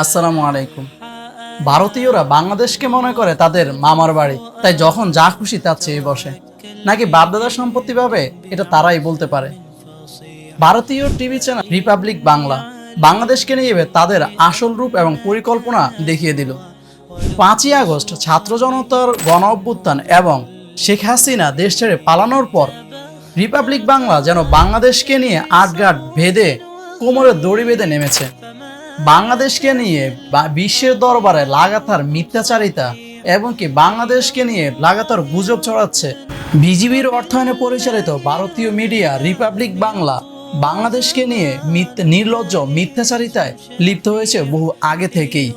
আসসালামু আলাইকুম। ভারতীয়রা বাংলাদেশকে মনে করে তাদের মামার বাড়ি, তাই যখন যা খুশি তার চেয়ে বসে। নাকি বাপদাদার সম্পত্তি পাবে, এটা তারাই বলতে পারে। ভারতীয় টিভি চ্যানেল রিপাবলিক বাংলা বাংলাদেশকে নিয়ে তাদের আসল রূপ এবং পরিকল্পনা দেখিয়ে দিল। পাঁচই আগস্ট ছাত্র জনতার গণ অভ্যুত্থান এবং শেখ হাসিনা দেশ ছেড়ে পালানোর পর রিপাবলিক বাংলা যেন বাংলাদেশকে নিয়ে আটঘাট ভেদে কোমরে দড়ি বেঁধে নেমেছে। বাংলাদেশকে নিয়ে বিশ্বের দরবারে লাগাতার মিথ্যাচারিতা এবং কি বাংলাদেশকে নিয়ে লাগাতার গুজব ছড়াচ্ছে। বিজিবির অর্থায়নে পরিচালিত ভারতীয় মিডিয়া রিপাবলিক বাংলা বাংলাদেশকে নিয়ে নির্লজ্জ মিথ্যাচারিতায় লিপ্ত হয়েছে বহু আগে থেকেই।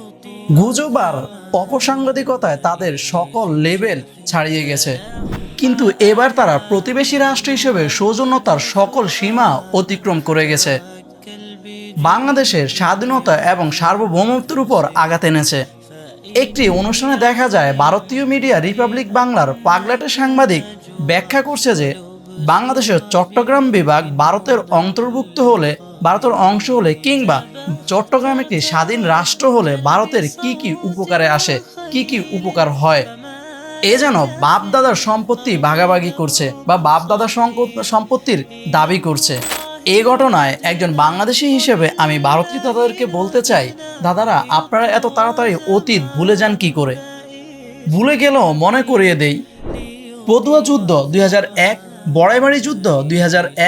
গুজব আর অপসাংবাদিকতায় তাদের সকল লেভেল ছাড়িয়ে গেছে। কিন্তু এবার তারা প্রতিবেশী রাষ্ট্র হিসেবে সৌজন্যতার সকল সীমা অতিক্রম করে গেছে। বাংলাদেশের স্বাধীনতা এবং সার্বভৌমত্বের উপর আঘাত এনেছে। একটি অনুষ্ঠানে দেখা যায়, ভারতীয় মিডিয়া রিপাবলিক বাংলার পাগলাটে সাংবাদিক ব্যাখ্যা করছে যে, বাংলাদেশের চট্টগ্রাম বিভাগ ভারতের অন্তর্ভুক্ত হলে, ভারতের অংশ হলে কিংবা চট্টগ্রাম একটি স্বাধীন রাষ্ট্র হলে ভারতের কি কি উপকারে আসে, কি কি উপকার হয়? এ যেন বাপদাদার সম্পত্তি ভাগাভাগি করছে বা বাপদাদার সম্পত্তির দাবি করছে। এই ঘটনায় একজন বাংলাদেশি হিসেবে আমি ভারতীয় দাদাদেরকে বলতে চাই, দাদারা, আপনারা এত তাড়াতাড়ি অতীত ভুলে যান কি করে? ভুলে গেলেও মনে করিয়ে দেই, পদুয়া যুদ্ধ দুই এক, বড়াইবাড়ি যুদ্ধ দুই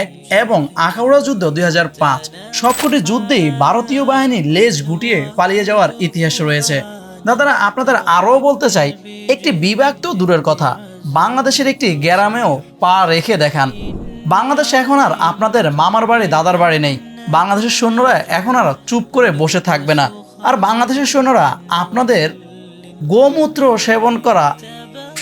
এক এবং আখাউড়া যুদ্ধ দুই পাঁচ, সবকটি যুদ্ধেই ভারতীয় বাহিনী লেজ গুটিয়ে পালিয়ে যাওয়ার ইতিহাস রয়েছে। দাদারা, আপনাদের আরও বলতে চাই, একটি বিভাগ তো দূরের কথা, বাংলাদেশের একটি গ্রামেও পা রেখে দেখান। বাংলাদেশ এখন আর আপনাদের মামার বাড়ি, দাদার বাড়ি নেই। বাংলাদেশের সৈন্যরা এখন আর চুপ করে বসে থাকবে না। আর বাংলাদেশের সৈন্যরা আপনাদের গোমূত্র সেবন করা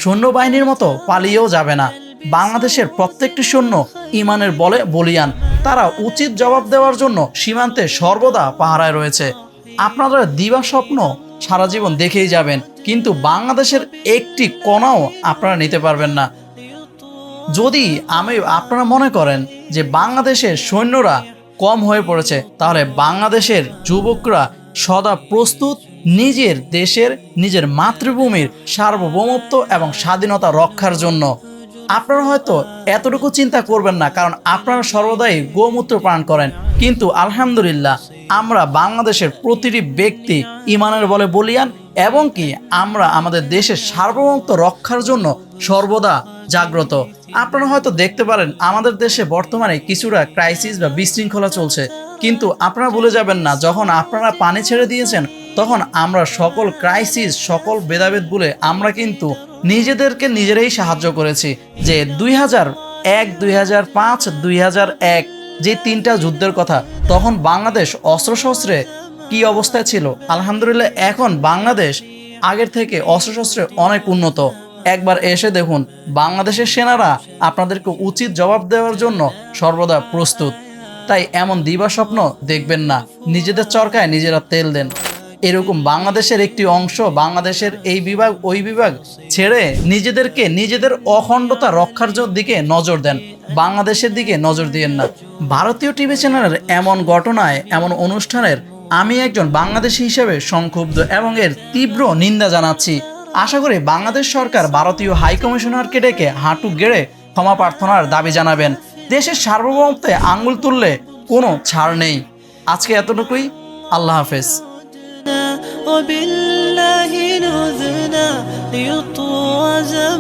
সৈন্যবাহিনীর মতো পালিয়েও যাবে না। বাংলাদেশের প্রত্যেকটি সৈন্য ইমানের বলে বলিয়ান। তারা উচিত জবাব দেওয়ার জন্য সীমান্তে সর্বদা পাহারায় রয়েছে। আপনারা দিবা স্বপ্ন সারা জীবন দেখেই যাবেন, কিন্তু বাংলাদেশের একটি কণাও আপনারা নিতে পারবেন না। যদি আমি আপনারা মনে করেন যে বাংলাদেশের সৈন্যরা কম হয়ে পড়েছে, তাহলে বাংলাদেশের যুবকরা সদা প্রস্তুত নিজের দেশের, নিজের মাতৃভূমির সার্বভৌমত্ব এবং স্বাধীনতা রক্ষার জন্য। আপনারা হয়তো এতটুকু চিন্তা করবেন না, কারণ আপনারা সর্বদাই গোমূত্র পান করেন। কিন্তু আলহামদুলিল্লাহ, আমরা বাংলাদেশের প্রতিটি ব্যক্তি ইমানের বলে বলিয়ান, এবং কি আমরা আমাদের দেশের সার্বভৌমত্ব রক্ষার জন্য সর্বদা জাগ্রত। আপনারা হয়তো দেখতে পারেন, আমাদের দেশে বর্তমানে কিছুটা ক্রাইসিস বা বিশৃঙ্খলা চলছে। কিন্তু আপনারা ভুলে যাবেন না, যখন আপনারা পানি ছেড়ে দিয়েছেন, তখন আমরা সকল ক্রাইসিস সকল ভেদাভেদ বলে আমরা কিন্তু নিজেদেরকে নিজেরাই সাহায্য করেছি। যে দুই হাজার এক, দুই হাজার পাঁচ, দুই হাজার এক, যে তিনটা যুদ্ধের কথা, তখন বাংলাদেশ অস্ত্রশস্ত্রে কি অবস্থায় ছিল? আলহামদুলিল্লাহ, এখন বাংলাদেশ আগের থেকে অস্ত্রশস্ত্রে অনেক উন্নত। একবার এসে দেখুন, বাংলাদেশের সেনারা আপনাদেরকে উচিত জবাব দেওয়ার জন্য সর্বদা প্রস্তুত। তাই এমন দিবা স্বপ্ন দেখবেন না। নিজেদের চরকায় নিজেরা তেল দেন। এরকম বাংলাদেশের একটি অংশ, বাংলাদেশের এই বিভাগ, ওই বিভাগ ছেড়ে নিজেদেরকে নিজেদের অখণ্ডতা রক্ষার দিকে নজর দেন। বাংলাদেশের দিকে নজর দিয়েন না। ভারতীয় টিভি চ্যানেলের এমন ঘটনায়, এমন অনুষ্ঠানের আমি একজন বাংলাদেশি হিসেবে সংক্ষুব্ধ এবং এর তীব্র নিন্দা জানাচ্ছি। আশা করি বাংলাদেশ সরকার ভারতীয় হাই কমিশনারকে ডেকে হাঁটু গেড়ে ক্ষমা প্রার্থনার দাবি জানাবেন দেশের সার্বভৌমত্বে আঙ্গুল তুললে কোনো ছাড় নেই আজকে এতটুকুই আল্লাহ হাফেজ وبالله نذنا ليطوى زمان